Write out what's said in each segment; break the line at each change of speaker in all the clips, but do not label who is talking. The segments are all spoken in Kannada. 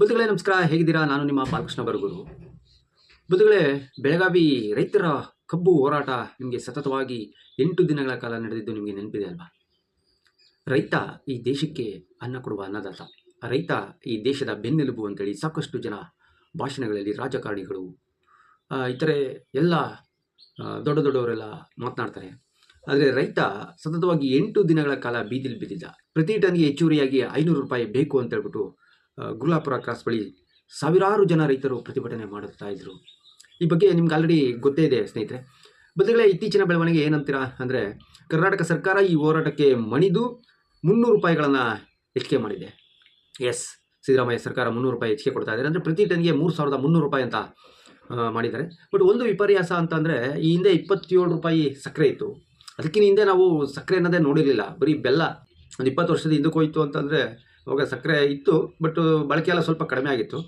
ಬುದ್ಧಗಳೇ ನಮಸ್ಕಾರ. ಹೇಗಿದ್ದೀರಾ? ನಾನು ನಿಮ್ಮ ಬಾಲಕೃಷ್ಣ ಬರಗೂರು ಬುದ್ಧಗಳೇ ಬೆಳಗಾವಿ ರೈತರ ಕಬ್ಬು ಹೋರಾಟ ನಿಮಗೆ ಸತತವಾಗಿ ಎಂಟು ದಿನಗಳ ಕಾಲ ನಡೆದಿದ್ದು ನಿಮಗೆ ನೆನಪಿದೆ ಅಲ್ವಾ? ರೈತ ಈ ದೇಶಕ್ಕೆ ಅನ್ನ ಕೊಡುವ ಅನ್ನದಾತ. ರೈತ ಈ ದೇಶದ ಬೆನ್ನೆಲುಬು ಅಂತೇಳಿ ಸಾಕಷ್ಟು ಜನ ಭಾಷಣಗಳಲ್ಲಿ ರಾಜಕಾರಣಿಗಳು ಇತರೆ ಎಲ್ಲ ದೊಡ್ಡ ದೊಡ್ಡವರೆಲ್ಲ ಮಾತನಾಡ್ತಾರೆ. ಆದರೆ ರೈತ ಸತತವಾಗಿ ಎಂಟು ದಿನಗಳ ಕಾಲ ಬೀದಿಲಿ ಬಿದ್ದಿದ್ದ. ಪ್ರತಿ ಟನ್ಗೆ ಹೆಚ್ಚುವರಿಯಾಗಿ ಐನೂರು ರೂಪಾಯಿ ಬೇಕು ಅಂತ ಹೇಳ್ಬಿಟ್ಟು ಗುರುಲಾಪುರ ಕ್ರಾಸ್ ಬಳಿ ಸಾವಿರಾರು ಜನ ರೈತರು ಪ್ರತಿಭಟನೆ ಮಾಡುತ್ತಾ ಇದ್ದರು ಈ ಬಗ್ಗೆ ನಿಮ್ಗೆ ಆಲ್ರೆಡಿ ಗೊತ್ತೇ ಇದೆ ಸ್ನೇಹಿತರೆ. ಬದಲೇ ಇತ್ತೀಚಿನ ಬೆಳವಣಿಗೆ ಏನಂತೀರಾ ಅಂದರೆ ಕರ್ನಾಟಕ ಸರ್ಕಾರ ಈ ಹೋರಾಟಕ್ಕೆ ಮಣಿದು ಮುನ್ನೂರು ರೂಪಾಯಿಗಳನ್ನು ಹೆಚ್ಚಿಗೆ ಮಾಡಿದೆ. ಎಸ್ ಸಿದ್ದರಾಮಯ್ಯ ಸರ್ಕಾರ ಮುನ್ನೂರು ರೂಪಾಯಿ ಹೆಚ್ಚಿಗೆ ಕೊಡ್ತಾ ಇದ್ದಾರೆ. ಅಂದರೆ ಪ್ರತಿ ಟನ್ಗೆ ಮೂರು ಸಾವಿರದ ಮುನ್ನೂರು ರೂಪಾಯಿ ಅಂತ ಮಾಡಿದ್ದಾರೆ. ಬಟ್ ಒಂದು ವಿಪರ್ಯಾಸ ಅಂತಂದರೆ ಈ ಹಿಂದೆ ಇಪ್ಪತ್ತೇಳು ರೂಪಾಯಿ ಸಕ್ಕರೆ ಇತ್ತು. ಅದಕ್ಕಿಂತ ಹಿಂದೆ ನಾವು ಸಕ್ಕರೆ ಅನ್ನೋದೇ ನೋಡಿರಲಿಲ್ಲ. ಬರೀ ಬೆಲ್ಲ. ಒಂದು ಇಪ್ಪತ್ತು ವರ್ಷದ ಹಿಂದಕ್ಕೆ ಹೋಯಿತು ಅಂತಂದರೆ ಅವಾಗ ಸಕ್ಕರೆ ಇತ್ತು ಬಟ್ ಬಳಕೆ ಎಲ್ಲ ಸ್ವಲ್ಪ ಕಡಿಮೆ ಆಗಿತ್ತು.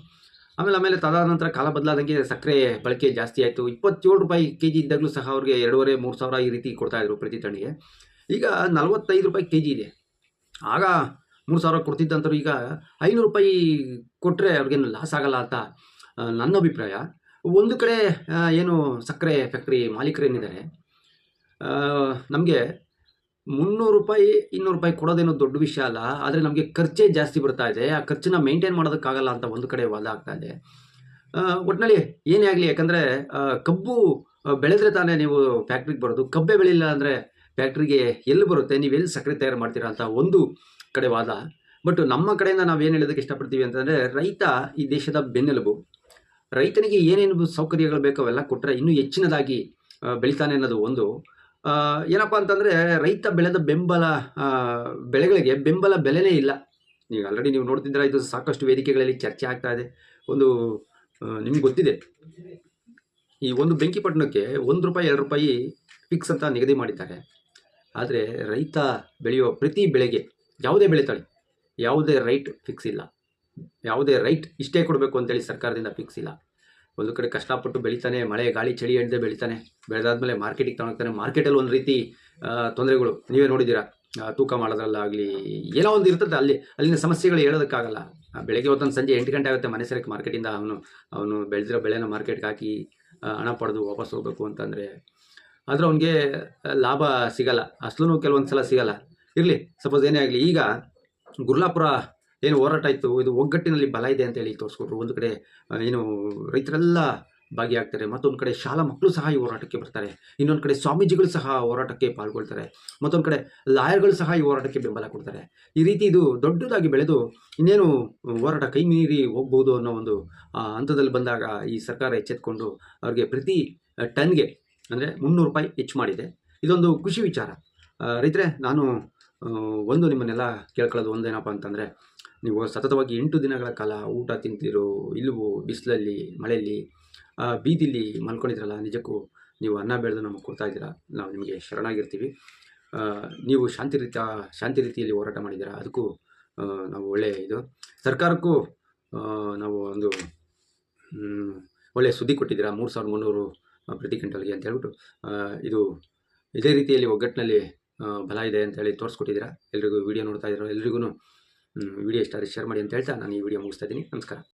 ಆಮೇಲೆ ಆಮೇಲೆ ತದಾನಂತರ ಕಾಲ ಬದಲಾದಂಗೆ ಸಕ್ಕರೆ ಬಳಕೆ ಜಾಸ್ತಿ ಆಯಿತು. ಇಪ್ಪತ್ತೇಳು ರೂಪಾಯಿ ಕೆ ಜಿ ಇದ್ದಾಗಲೂ ಸಹ ಅವ್ರಿಗೆ ಎರಡೂವರೆ, ಮೂರು ಸಾವಿರ ಈ ರೀತಿ ಕೊಡ್ತಾಯಿದ್ರು ಪ್ರತಿ ತಣಿಗೆ ಈಗ ನಲವತ್ತೈದು ರೂಪಾಯಿ ಕೆ ಜಿ ಇದೆ. ಆಗ ಮೂರು ಸಾವಿರ ಕೊಡ್ತಿದ್ದಂಥವ್ರು ಈಗ ಐನೂರು ರೂಪಾಯಿ ಕೊಟ್ಟರೆ ಅವ್ರಿಗೇನು ಲಾಸ್ ಆಗಲ್ಲ ಅಂತ ನನ್ನ ಅಭಿಪ್ರಾಯ. ಒಂದು ಕಡೆ ಏನು ಸಕ್ಕರೆ ಫ್ಯಾಕ್ಟ್ರಿ ಮಾಲೀಕರೇನಿದ್ದಾರೆ ನಮಗೆ ಮುನ್ನೂರು ರೂಪಾಯಿ ಇನ್ನೂರು ರೂಪಾಯಿ ಕೊಡೋದೇನೋ ದೊಡ್ಡ ವಿಷಯ ಅಲ್ಲ. ಆದರೆ ನಮಗೆ ಖರ್ಚೇ ಜಾಸ್ತಿ ಬರ್ತಾ ಇದೆ. ಆ ಖರ್ಚನ್ನ ಮೇಂಟೈನ್ ಮಾಡೋದಕ್ಕಾಗಲ್ಲ ಅಂತ ಒಂದು ಕಡೆ ವಾದ ಆಗ್ತಾ ಇದೆ. ಆ, ಒಟ್ನಲ್ಲಿ ಏನೇ ಆಗಲಿ ಯಾಕಂದರೆ ಕಬ್ಬು ಬೆಳೆದ್ರೆ ತಾನೇ ನೀವು ಫ್ಯಾಕ್ಟ್ರಿಗೆ ಬರೋದು. ಕಬ್ಬೆ ಬೆಳಿಲ್ಲ ಅಂದರೆ ಫ್ಯಾಕ್ಟ್ರಿಗೆ ಎಲ್ಲಿ ಬರುತ್ತೆ? ನೀವು ಎಲ್ಲಿ ಸಕ್ಕರೆ ತಯಾರು ಮಾಡ್ತೀರಾ ಅಂತ ಒಂದು ಕಡೆ ವಾದ. ಬಟ್ ನಮ್ಮ ಕಡೆಯಿಂದ ನಾವು ಏನು ಹೇಳೋದಕ್ಕೆ ಇಷ್ಟಪಡ್ತೀವಿ ಅಂತಂದರೆ ರೈತ ಈ ದೇಶದ ಬೆನ್ನೆಲುಬು. ರೈತನಿಗೆ ಏನೇನು ಸೌಕರ್ಯಗಳು ಬೇಕೋ ಅವೆಲ್ಲ ಕೊಟ್ಟರೆ ಇನ್ನೂ ಹೆಚ್ಚಿನದಾಗಿ ಬೆಳಿತಾನೆ ಅನ್ನೋದು ಒಂದು. ಏನಪ್ಪ ಅಂತಂದರೆ ರೈತ ಬೆಳೆದ ಬೆಂಬಲ ಬೆಳೆಗಳಿಗೆ ಬೆಂಬಲ ಬೆಲೆನೇ ಇಲ್ಲ. ನೀವು ಆಲ್ರೆಡಿ ನೀವು ನೋಡ್ತಿದ್ದೀರಾ, ಇದು ಸಾಕಷ್ಟು ವೇದಿಕೆಗಳಲ್ಲಿ ಚರ್ಚೆ ಆಗ್ತಾ ಇದೆ. ಒಂದು ನಿಮ್ಗೆ ಗೊತ್ತಿದೆ. ಈ ಒಂದು ಬೆಂಕಿಪಟ್ಟಣಕ್ಕೆ ಒಂದು ರೂಪಾಯಿ, ಎರಡು ರೂಪಾಯಿ ಫಿಕ್ಸ್ ಅಂತ ನಿಗದಿ ಮಾಡಿದ್ದಾರೆ. ಆದರೆ ರೈತ ಬೆಳೆಯುವ ಪ್ರತಿ ಬೆಳೆಗೆ ಯಾವುದೇ ಬೆಳೆ ತಳಿ, ಯಾವುದೇ ರೈಟ್ ಫಿಕ್ಸ್ ಇಲ್ಲ. ಯಾವುದೇ ರೈಟ್ ಇಷ್ಟೇ ಕೊಡಬೇಕು ಅಂತೇಳಿ ಸರ್ಕಾರದಿಂದ ಫಿಕ್ಸ್ ಇಲ್ಲ. ಒಂದು ಕಡೆ ಕಷ್ಟಪಟ್ಟು ಬೆಳಿತಾನೆ, ಮಳೆ, ಗಾಳಿ, ಚಳಿ ಹಿಡ್ದೆ ಬೆಳಿತಾನೆ. ಬೆಳೆದಾದ್ಮೇಲೆ ಮಾರ್ಕೆಟಿಗೆ ತಗೊಳ್ತಾನೆ ಮಾರ್ಕೆಟಲ್ಲಿ ಒಂದು ರೀತಿ ತೊಂದರೆಗಳು. ನೀವೇ ನೋಡಿದ್ದೀರಾ? ತೂಕ ಮಾಡೋದ್ರಲ್ಲಾಗಲಿ, ಏನೋ ಒಂದು ಇರ್ತದೆ ಅಲ್ಲಿ, ಅಲ್ಲಿನ ಸಮಸ್ಯೆಗಳು ಹೇಳೋದಕ್ಕಾಗಲ್ಲ. ಬೆಳಗ್ಗೆ ಹೊತ್ತೊಂದು ಸಂಜೆ ಎಂಟು ಗಂಟೆ ಆಗುತ್ತೆ ಮನೆ ಸರಕ್ಕೆ ಮಾರ್ಕೆಟಿಂದ ಅವನು ಅವನು ಬೆಳೆದಿರೋ ಬೆಳೆನ ಮಾರ್ಕೆಟ್ಗೆ ಹಾಕಿ ಹಣ ಪಡೆದು ವಾಪಸ್ ಹೋಗ್ಬೇಕು ಅಂತಂದರೆ, ಆದರೆ ಅವನಿಗೆ ಲಾಭ ಸಿಗಲ್ಲ. ಅಸಲು ಕೆಲವೊಂದು ಸಲ ಸಿಗಲ್ಲ. ಇರಲಿ ಸಪೋಸ್ ಏನೇ ಆಗಲಿ, ಈಗ ಗುರ್ಲಾಪುರ ಏನು ಹೋರಾಟ ಇತ್ತು ಇದು ಒಗ್ಗಟ್ಟಿನಲ್ಲಿ ಬಲ ಇದೆ ಅಂತ ಹೇಳಿ ತೋರಿಸ್ಕೊಟ್ರು. ಒಂದು ಕಡೆ ಏನು ರೈತರೆಲ್ಲ ಭಾಗಿಯಾಗ್ತಾರೆ, ಮತ್ತೊಂದು ಕಡೆ ಶಾಲಾ ಮಕ್ಕಳು ಸಹ ಈ ಹೋರಾಟಕ್ಕೆ ಬರ್ತಾರೆ. ಇನ್ನೊಂದು ಕಡೆ ಸ್ವಾಮೀಜಿಗಳು ಸಹ ಹೋರಾಟಕ್ಕೆ ಪಾಲ್ಗೊಳ್ತಾರೆ. ಮತ್ತೊಂದು ಕಡೆ ಲಾಯರ್ಗಳು ಸಹ ಈ ಹೋರಾಟಕ್ಕೆ ಬೆಂಬಲ ಕೊಡ್ತಾರೆ. ಈ ರೀತಿ ಇದು ದೊಡ್ಡದಾಗಿ ಬೆಳೆದು ಇನ್ನೇನು ಹೋರಾಟ ಕೈ ಮೀರಿ ಹೋಗ್ಬೋದು ಅನ್ನೋ ಒಂದು ಹಂತದಲ್ಲಿ ಬಂದಾಗ ಈ ಸರ್ಕಾರ ಎಚ್ಚೆತ್ಕೊಂಡು ಅವ್ರಿಗೆ ಪ್ರತಿ ಟನ್ಗೆ ಅಂದರೆ ಮುನ್ನೂರು ರೂಪಾಯಿ ಹೆಚ್ಚು ಮಾಡಿದೆ. ಇದೊಂದು ಖುಷಿ ವಿಚಾರ. ರೈತರೆ, ನಾನು ಒಂದು ನಿಮ್ಮನ್ನೆಲ್ಲ ಕೇಳ್ಕೊಳ್ಳೋದು ಒಂದೇನಪ್ಪ ಅಂತಂದರೆ ನೀವು ಸತತವಾಗಿ ಎಂಟು ದಿನಗಳ ಕಾಲ ಊಟ ತಿಂತಿರೋ ಇಲ್ಲವೋ ಬಿಸಿಲಲ್ಲಿ, ಮಳೆಯಲ್ಲಿ ಬೀದಿಲಿ ಮಲ್ಕೊಂಡಿದ್ರಲ್ಲ ನಿಜಕ್ಕೂ ನೀವು ಅನ್ನ ಬೆಳೆದು ನಮಗೆ ಕೊಡ್ತಾ ಇದ್ದೀರಾ? ನಾವು ನಿಮಗೆ ಶರಣಾಗಿರ್ತೀವಿ. ನೀವು ಶಾಂತಿ ರೀತಿಯ ಶಾಂತಿ ರೀತಿಯಲ್ಲಿ ಹೋರಾಟ ಮಾಡಿದ್ದೀರಾ? ಅದಕ್ಕೂ ನಾವು ಒಳ್ಳೆಯ ಇದು. ಸರ್ಕಾರಕ್ಕೂ ನಾವು ಒಂದು ಒಳ್ಳೆಯ ಸುದ್ದಿ ಕೊಟ್ಟಿದ್ದೀರಾ? ಮೂರು ಸಾವಿರದ ಮುನ್ನೂರು ಪ್ರತಿ ಕ್ವಿಂಟಲ್ಗೆ ಅಂತ ಹೇಳ್ಬಿಟ್ಟು ಇದು ಇದೇ ರೀತಿಯಲ್ಲಿ ಒಗ್ಗಟ್ಟಿನಲ್ಲಿ ಬಲ ಇದೆ ಅಂತ ಹೇಳಿ ತೋರಿಸ್ಕೊಟ್ಟಿದ್ದೀರಾ? ಎಲ್ರಿಗೂ ವಿಡಿಯೋ ನೋಡ್ತಾ ಇರೋ ಎಲ್ರಿಗೂ ವಿಡಿಯೋ ಇಷ್ಟ ಆದರೆ ಶೇರ್ ಮಾಡಿ ಅಂತ ಹೇಳ್ತಾ ನಾನು ಈ ವಿಡಿಯೋ ಮುಗಿಸ್ತಾ ಇದ್ದೀನಿ. ನಮಸ್ಕಾರ.